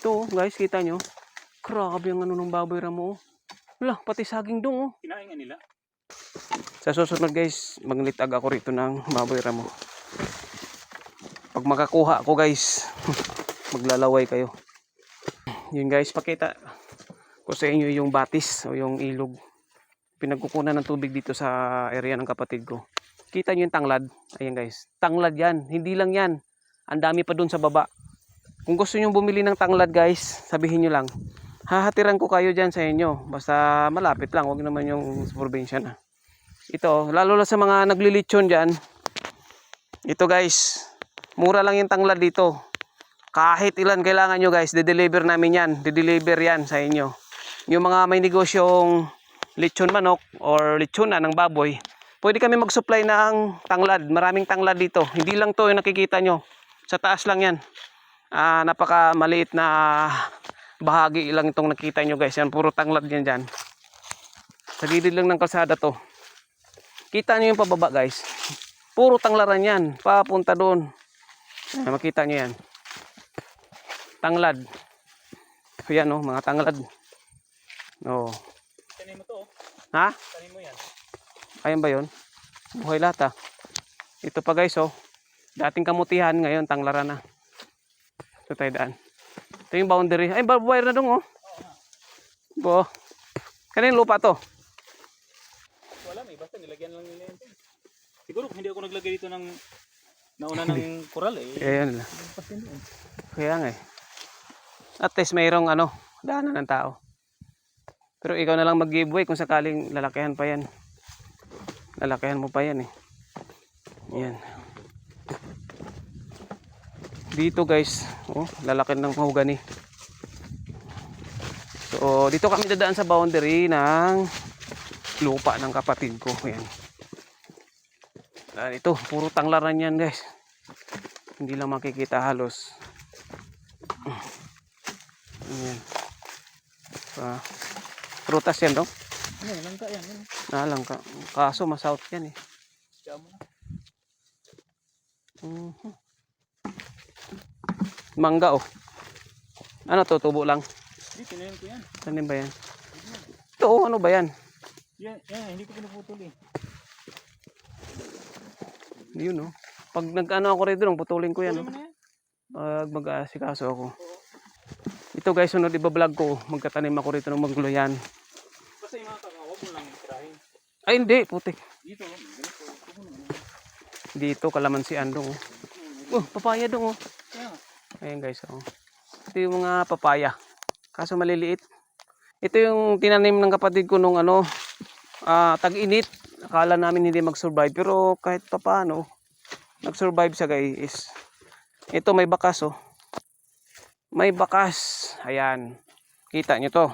Ito, guys, kita nyo. Grabe ang ano ng baboy ramo. oh. Wala, pati saging dong, oh. Kinain nga nila. Sa susunod guys, maglitag ako rito ng baboy ramo. Pag makakuha ako guys, maglalaway kayo. Yun guys, pakita ko sa inyo yung batis o yung ilog. Pinagkukunan ng tubig dito sa area ng kapatid ko. Kita nyo yung tanglad? Ayan guys, tanglad yan. Hindi lang yan. Ang dami pa dun sa baba. Kung gusto nyo bumili ng tanglad guys, sabihin nyo lang. Hahatiran ko kayo dyan sa inyo. Basta malapit lang, wag naman yung probinsya na ito, lalo na sa mga naglilitsyon dyan. Ito guys, mura lang yung tanglad dito. Kahit ilan kailangan nyo guys, de-deliver namin yan. De-deliver yan sa inyo. Yung mga may negosyong lechon manok or lechon na ng baboy, pwede kami mag-supply ng tanglad. Maraming tanglad dito. Hindi lang to yung nakikita nyo. Sa taas lang yan. Ah, napaka maliit na bahagi lang itong nakita nyo guys. Yan, puro tanglad yan dyan. Sa gilid lang ng kalsada to. Kita nyo yung pababa guys. Puro tanglaran yan. Papunta doon. Ayan, makita nyo yan. Tanglad. Yan oh, mga tanglad. Oh. Tanim mo to. oh. Ha? Tanim mo yan. Ayan ba yun? Buhay lahat ah. Ito pa guys oh. Dating kamutihan, ngayon tanglaran na. Ito tayo daan. Ito yung boundary. Ay, barbed wire na dong oh. Bo. Kanina lupa to. Wala may basta nilagyan lang nila yan. Siguro hindi ako naglagay dito ng nauna ng koral eh. Ayan lang. Pasin doon. Kaya nga eh. At least mayroong ano, daanan ng tao. Pero ikaw na lang mag-giveaway kung sakaling lalakihan pa yan. Lalakihan mo pa yan eh. Yan. Dito guys, oh, lalaki ng mahugani. So, dito kami dadaan sa boundary ng lupa ng kapatid ko. Yan. Ah, ito, puro tanglaran yan guys. Hindi lang makikita halos. Ayan. Ah, prutas yan, no? Ano, langka yan. Ano? Nalang ka. Kaso, masouth yan eh. Siya mo na. Mhm. Mangga, oh. Ano to, tubo lang. Hindi, tinayin ko yan. Tanim ba yan? Ito, oh, ano ba yan? Yan, yan, hindi ko pinuputol eh. Yun, oh. Pag nag-ano ako rito, putulin ko yan. Oh. Pag mag-aasikaso ako. Ito guys, sunod iba-vlog ko. Magkatanim ako rito ng magluyan. Basta yung mga kakawa mo lang tirahin. Ay, hindi, putik. Dito, na. Dito, kalamansi andong, oh. Oh, papaya dong, oh. Ayan guys, oh. Ito yung mga papaya. Kaso maliliit. Ito yung tinanim ng kapatid ko nung ano, ah, tag-init. Akala namin hindi mag-survive. Pero kahit pa paano, nag-survive siya guys. Ito may bakas oh. May bakas. Ayan. Kita nyo to.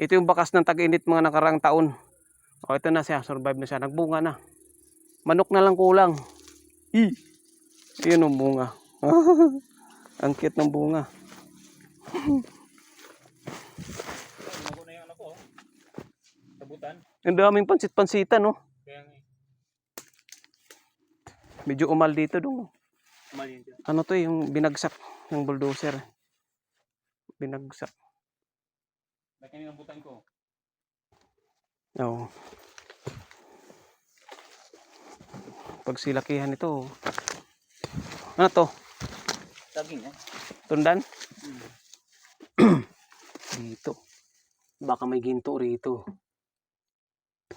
Ito yung bakas ng tag-init mga nakarang taon. O ito na siya, survive na siya. Nagbunga na. Manok na lang kulang. Hi. Yun ang bunga. Ang cute ng bunga. Oh. Ang daming pansit-pansitan, no? Eh. Medyo umal dito, dong. Ano to, eh, yung binagsak ng bulldozer. Binagsak. Laki ng butan ko. Oo. Pag silakihan ito, ano to? Saging eh. Tundan? dito. Baka may ginto rito.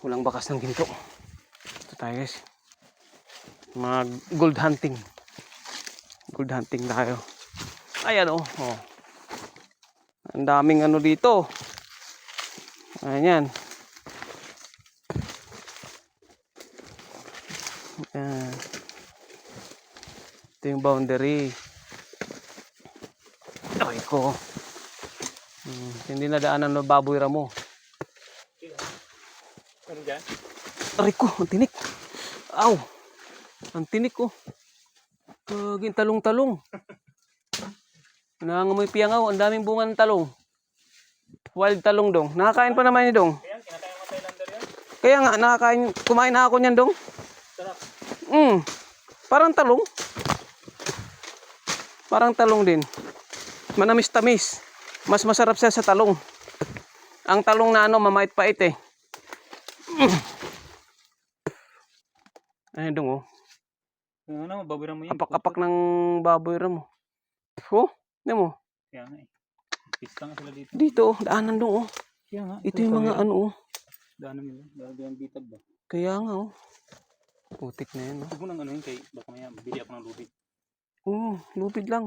Walang bakas ng ginto. Ito tayo guys. Mag gold hunting. Gold hunting tayo. Ayan oh. oh. Ang daming ano dito. Ayan. Ayan. Ito yung boundary. Ay ko. Hmm, hindi na daanan ng baboy ramo. Ano dyan? Aray ko, ang tinik. Aw. Ang tinik ko. Kaging talong-talong. Nangangamoy piyangaw, ang daming bunga ng talong. Wild talong dong. Nakakain pa naman ni dong. Kaya nga, nakakain, kumain na ako niyan dong. Sarap. Mm. Parang talong. Parang talong din. Manamis-tamis. Mas masarap siya sa talong. Ang talong na ano, mamait-pait eh. Ayun dong oh. Ano naman, babiran mo yan. Apak-apak ng baboy mo. Oh, hindi mo. Kaya nga eh. Pista nga sila dito. Dito oh, daanan dong oh. Kaya nga. Ito yung mga ano oh. Daanan nila. Yung bitag ba? Kaya nga oh. Putik na yan oh. Huwag mo nang ano yun kay baka maya bili ako ng lubid. Oo, lubid lang.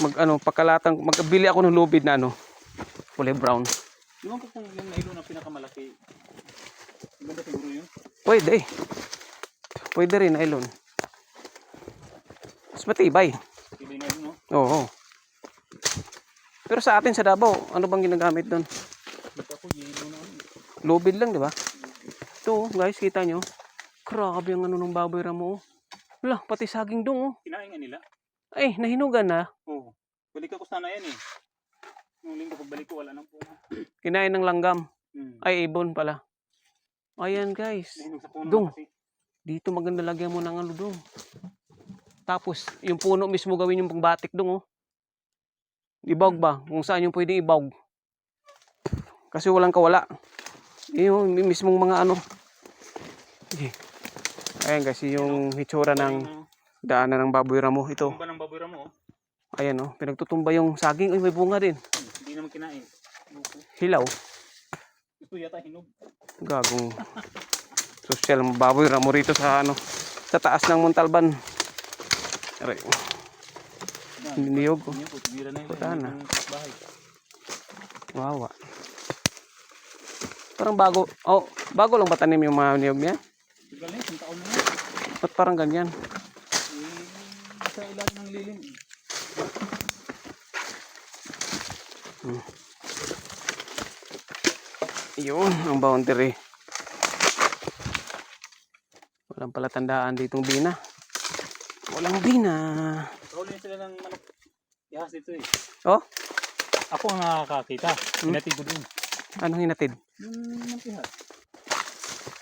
Mag ano, pagkalatang, magbili ako ng lubid na ano, kulay brown. Iwan ko kung yung nailo na pinakamalaki. Maganda siguro yun. Pwede. Pwede rin, nylon. Mas matibay. Ibay na yun, no? Oo. Pero sa atin sa Davao, ano bang ginagamit doon? Ba't ako, na ano. Lubid lang, di ba? Ito, oh, guys, kita nyo. Grabe ang ano ng baboy ramo. oh. Wala, pati saging dong, oh. Kinain nga nila. Ay, nahinugan na. Oo. Balik ako sana yan eh. Nung linggo pagbalik ko, wala nang puno. Kinain ng langgam. Hmm. Ay, ibon pala. Ayan, guys. Nahinog sa puno Dong. kasi. Dito maganda lagyan mo ng ano dong. Tapos, yung puno mismo gawin yung pangbatik dong, oh. Ibawg ba? Kung saan yung pwedeng ibawg. Kasi walang kawala. Yung mismong mga ano. Ayan guys, yung hitsura ng daanan ng baboy ramo. Ito, tumba ng baboy mo, oh. ayan oh. Pinagtutumba yung saging. Ay, may bunga din. Hmm, Hindi naman kinain. Loko. Hilaw. Ito yata hinog. Gagong social baboy ramo rito sa ano sa taas ng Montalban. Aray, niyog. Yan po, tumira na. Wawa. Parang bago. Oh, bago lang ba tanim yung mga niyog niya? Galing, taon na. Ba't parang ganyan? Ilalim ng lilim. Yun, ang boundary. Walang pala tandaan ditong bina. Walang bina. Kahuli sila ng manok. Ihas dito eh. Oh, Ako ang nakakakita. Hmm? Hinatid ko dun. anong hinatid? Yung mantihas.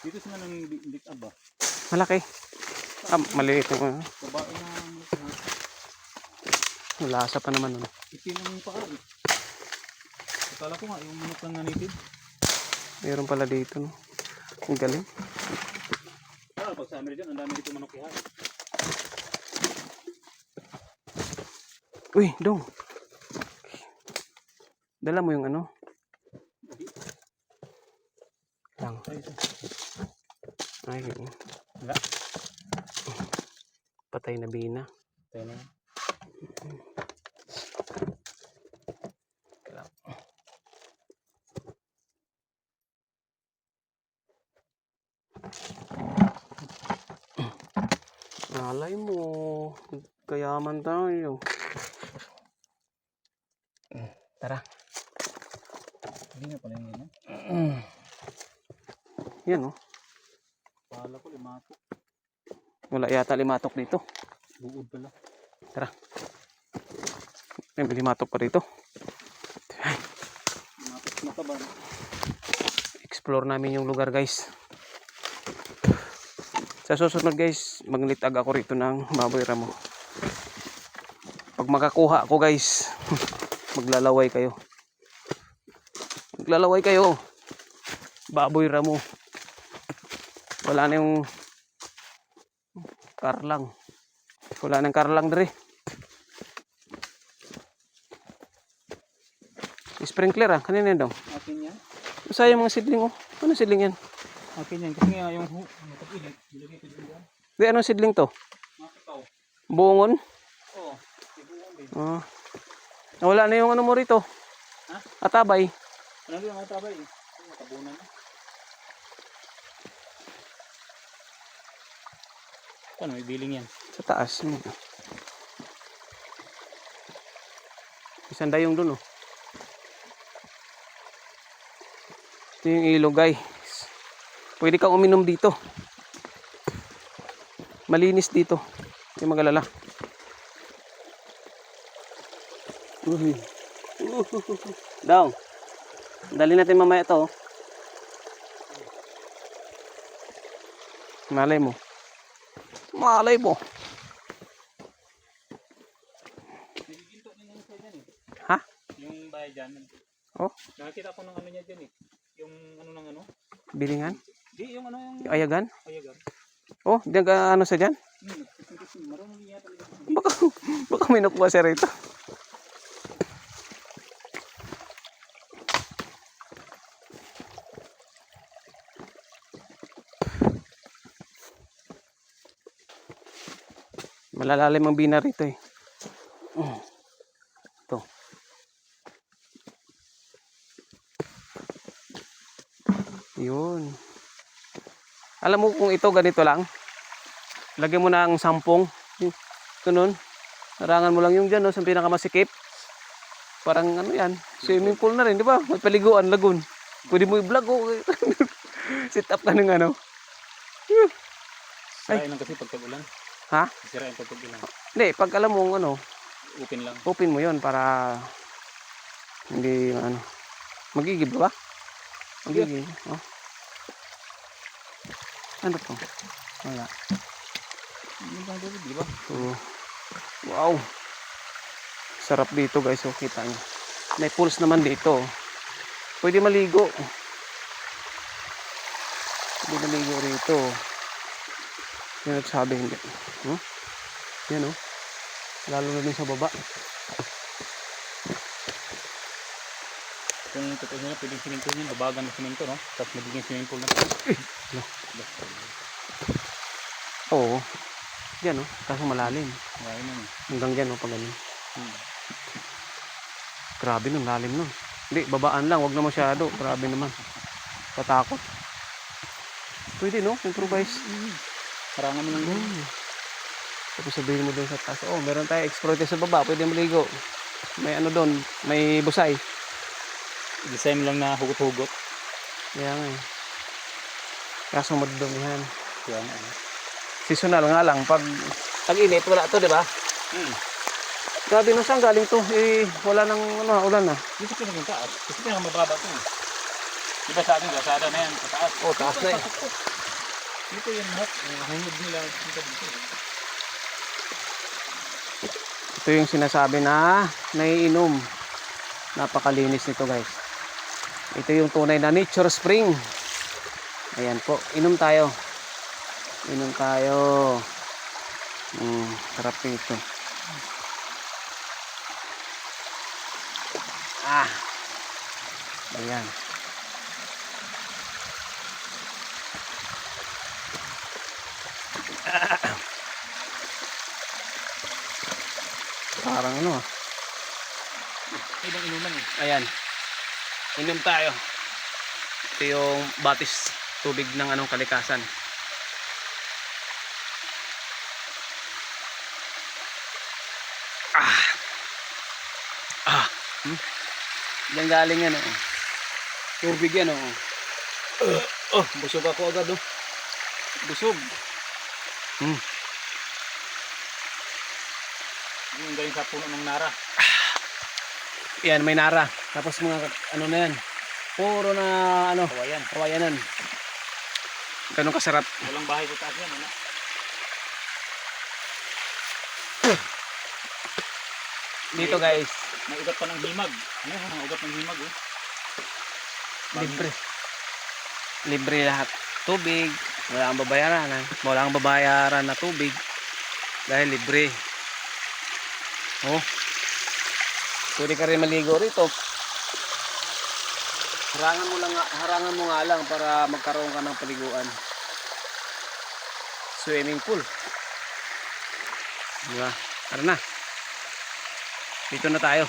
Dito sila ng big up ba? Malaki. Ah, maliit yung ano. Babae na. Lasa pa naman. Ano. Itim ang paa eh. Akala ko nga yung manok lang nanitid. Meron pala dito. No? Ang galing. Ah, pag sa amin dyan, ang dami dito manok ihas. Uy, dong. Dala mo yung ano? Lang. Ay, yun. Patay na bina. Tayo na. Alay mo. Kayaman tayo. Tara. Hindi na pala yun. Yan oh. Akala ko limato. Wala yata limatok dito. Buod pala. Tara. May limatok pa dito. Limato. Mataba. Explore namin yung lugar guys. Sa susunod guys, maglitag ako rito ng baboy ramo. Pag makakuha ako guys, maglalaway kayo. Maglalaway kayo. Baboy ramo. Wala na yung karlang. Wala nang karlang dre. Sprinkler ah, kanina daw. Akin yan. Sayang mga sidling oh. Ano sidling yan? Akin yan. Kasi nga yung hu. Di, anong sidling to? Buongon? Oo. Din. Ah. Wala na yung ano mo rito. Ha? Atabay. Ano yung mga trabay eh? Ay, Nakabunan na. Ano, may biling yan. Sa taas. Hmm. Isang dayong dun oh. Ito yung ilog guys. Pwede kang uminom dito. Malinis dito. Yung magalala. Uy. Daw. Dali natin mamaya to. oh. Malay mo. Malay mo. Ha? Yung bahay dyan. Oh? Nakakita ko ng ano niya dyan eh. Yung ano ng ano? Bilingan? Di, yung ano yung... yung ayagan? Ayagan. Oh, diyan ano sa dyan? Hmm. Marunong niya talaga. Baka, baka may nakuha siya rito. Malalalim ang bina rito eh. Mm. Ito. Yun. Alam mo kung ito ganito lang, lagyan mo ng sampung. Ganun. Narangan mo lang yung dyan, no, sa pinakamasikip. Parang ano yan, swimming pool na rin, di ba? May paliguan, lagoon. Pwede mo i-vlog, oh. Sit up ka ng ano. Sirain lang kasi pag tag-ulan. Ha? Sirain pag tag-ulan. Hindi, pag alam mo ano, Open lang. open mo yon para hindi ano. Magigib ba? Magigib. Oh. Ano to? Wala. Ano di ba? So, wow. Sarap dito guys, oh, kita nyo. May pools naman dito. Pwede maligo. Pwede maligo rito. Yung nagsabi hindi. Hmm? Yan oh. Lalo na din sa baba. Kung totoo nila, pwedeng siminto yun. Babagan ng siminto, no? Tapos magiging swimming pool na. Oo. Yan oh. Kaso malalim. Ngayon yun. eh. Hanggang dyan oh, pag ganun. Hmm. Grabe nun, lalim nun. Hindi, babaan lang. Wag na masyado. Grabe naman. Patakot. Pwede no? Improvise. Parangan mo lang doon. Hmm. Tapos sabihin mo doon sa taas, oh, meron tayo explorer sa baba, pwede maligo. May ano doon, may busay. Design mo lang na hugot-hugot. Kaya nga eh. Kaso madudumihan. Kaya nga. ano. Seasonal nga lang, pag tag-init, wala to, di ba? Hmm. Grabe no, saan galing to? Eh, wala nang ano, ulan na. Dito taas. Kasi pinaka mababa ito. eh. Di ba sa atin, gasada na yan, sa taas. Oh, taas na eh. Dito yung map, uh, hangod nila dito dito. Ito yung sinasabi na naiinom. Napakalinis nito guys. Ito yung tunay na nature spring. Ayan po, inom tayo. Inom tayo. Mm, sarap nito. Ah. Ayan. Parang ano ah. Ibang inuman eh. Ayan. Inom tayo. Ito yung batis tubig ng anong kalikasan. Ah. Ah. Hmm? Diyan galing yan oh. Tubig yan oh. Uh, oh, busog ako agad oh. Busog. Hmm. Yung galing sa puno ng nara. Yan, may nara. Tapos mga ano na yan. Puro na ano, Kawayan. kawayanan. Ganun kasarap. Walang bahay sa taas yan. Ano? Dito guys, May ugat pa ng himag. Ano yung ugat ng himag eh. libre. Libre lahat. Tubig, wala kang babayaran. ha? Wala kang babayaran na tubig. Dahil libre. Oh. Pwede ka rin maligo rito. Harangan mo lang nga- harangan mo nga lang para magkaroon ka ng paliguan. Swimming pool. Diba? Tara na. Dito na tayo.